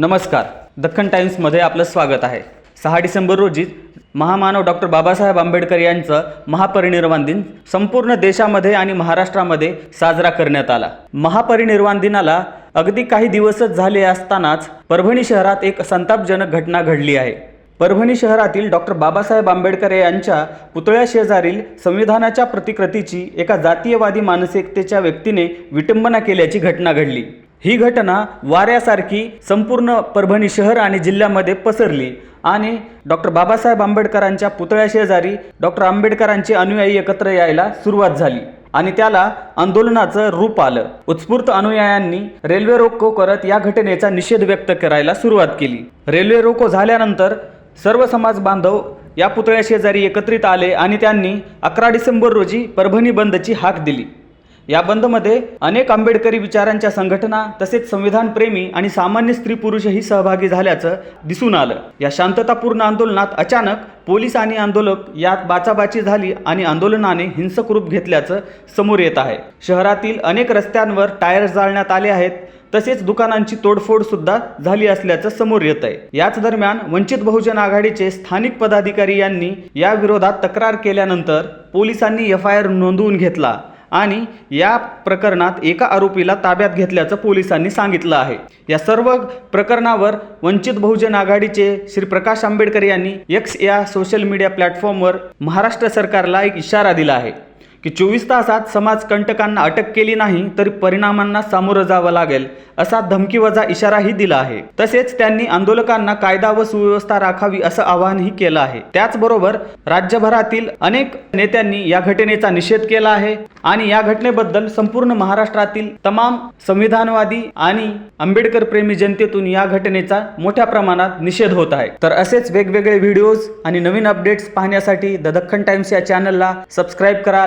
नमस्कार. दख्खन टाइम्समध्ये आपलं स्वागत आहे. सहा डिसेंबर रोजी महामानव डॉक्टर बाबासाहेब आंबेडकर यांचं महापरिनिर्वाण दिन संपूर्ण देशामध्ये आणि महाराष्ट्रामध्ये साजरा करण्यात आला. महापरिनिर्वाण दिनाला अगदी काही दिवसच झाले असतानाच परभणी शहरात एक संतापजनक घटना घडली आहे. परभणी शहरातील डॉक्टर बाबासाहेब आंबेडकर यांच्या पुतळ्या शेजारील संविधानाच्या प्रतिकृतीची एका जातीयवादी मानसिकतेच्या व्यक्तीने विटंबना केल्याची घटना घडली. ही घटना वाऱ्यासारखी संपूर्ण परभणी शहर आणि जिल्ह्यामध्ये पसरली आणि डॉक्टर बाबासाहेब आंबेडकरांच्या पुतळ्या शेजारी डॉक्टर आंबेडकरांचे अनुयायी एकत्र यायला सुरुवात झाली आणि त्याला आंदोलनाचं रूप आलं. उत्स्फूर्त अनुयायांनी रेल्वे रोको करत या घटनेचा निषेध व्यक्त करायला सुरुवात केली. रेल्वे रोको झाल्यानंतर सर्व समाज बांधव या पुतळ्या शेजारी एकत्रित आले आणि त्यांनी अकरा डिसेंबर रोजी परभणी बंदची हाक दिली. या बंदमध्ये अनेक आंबेडकरी विचारांच्या संघटना तसेच संविधानप्रेमी आणि सामान्य स्त्री पुरुषही सहभागी झाल्याचं दिसून आलं. या शांततापूर्ण आंदोलनात अचानक पोलीस आणि आंदोलक यात बाचाबाची झाली आणि आंदोलनाने हिंसक रूप घेतल्याचं समोर येत आहे. शहरातील अनेक रस्त्यांवर टायर जाळण्यात आले आहेत तसेच दुकानांची तोडफोड सुद्धा झाली असल्याचं समोर येत आहे. याच दरम्यान वंचित बहुजन आघाडीचे स्थानिक पदाधिकारी यांनी या विरोधात तक्रार केल्यानंतर पोलिसांनी एफ आय आर नोंदवून घेतला. आणि या प्रकरणात एका आरोपीला ताब्यात घेतल्याचं पोलिसांनी सांगितलं आहे. या सर्व प्रकरणावर वंचित बहुजन आघाडीचे श्री प्रकाश आंबेडकर यांनी एक्स या सोशल मीडिया प्लॅटफॉर्मवर महाराष्ट्र सरकारला एक इशारा दिला आहे. की चोवीस तासात समाज कंटकांना अटक केली नाही तरी परिणामांना सामोरं जावं लागेल असा धमकीवजा इशाराही दिला आहे. तसेच त्यांनी आंदोलकांना कायदा व सुव्यवस्था राखावी असं आवाहनही केलं आहे. त्याचबरोबर राज्यभरातील अनेक नेत्यांनी या घटनेचा निषेध केला आहे आणि या घटनेबद्दल संपूर्ण महाराष्ट्रातील तमाम संविधानवादी आणि आंबेडकर प्रेमी जनतेतून या घटनेचा मोठ्या प्रमाणात निषेध होत आहे. तर असेच वेगवेगळे व्हिडिओज आणि नवीन अपडेट्स पाहण्यासाठी द दख्खन टाइम्स या चॅनलला सबस्क्राईब करा